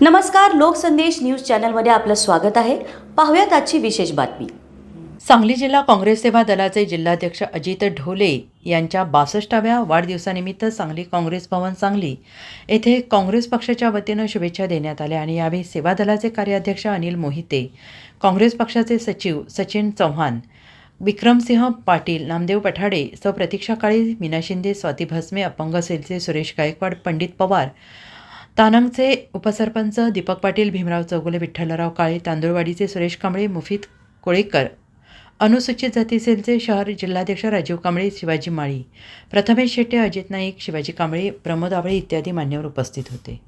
नमस्कार लोकसंदेश न्यूज चॅनलमध्ये आपलं स्वागत आहे. पाहूयात आजची विशेष बातमी. सांगली जिल्हा काँग्रेस सेवा दलाचे जिल्हाध्यक्ष अजित ढोले यांच्या बासष्टाव्या वाढदिवसानिमित्त सांगली काँग्रेस भवन सांगली येथे काँग्रेस पक्षाच्या वतीनं शुभेच्छा देण्यात आल्या आणि यावेळी सेवा दलाचे कार्याध्यक्ष अनिल मोहिते काँग्रेस पक्षाचे सचिव सचिन चव्हाण विक्रमसिंह पाटील नामदेव पठाडे सौ प्रतीक्षा काळे मीना शिंदे स्वाती भस्मे अपंग सेलचे सुरेश गायकवाड पंडित पवार तानंगचे उपसरपंच दीपक पाटील भीमराव चौगुले विठ्ठलराव काळे तांदूळवाडीचे सुरेश कांबळे मुफीत कोळेकर. अनुसूचित जाती सेलचे शहर जिल्हाध्यक्ष राजीव कांबळे शिवाजी माळी. प्रथमेश शेट्टे अजित नाईक शिवाजी कांबळे प्रमोद आवळे इत्यादी मान्यवर उपस्थित होते.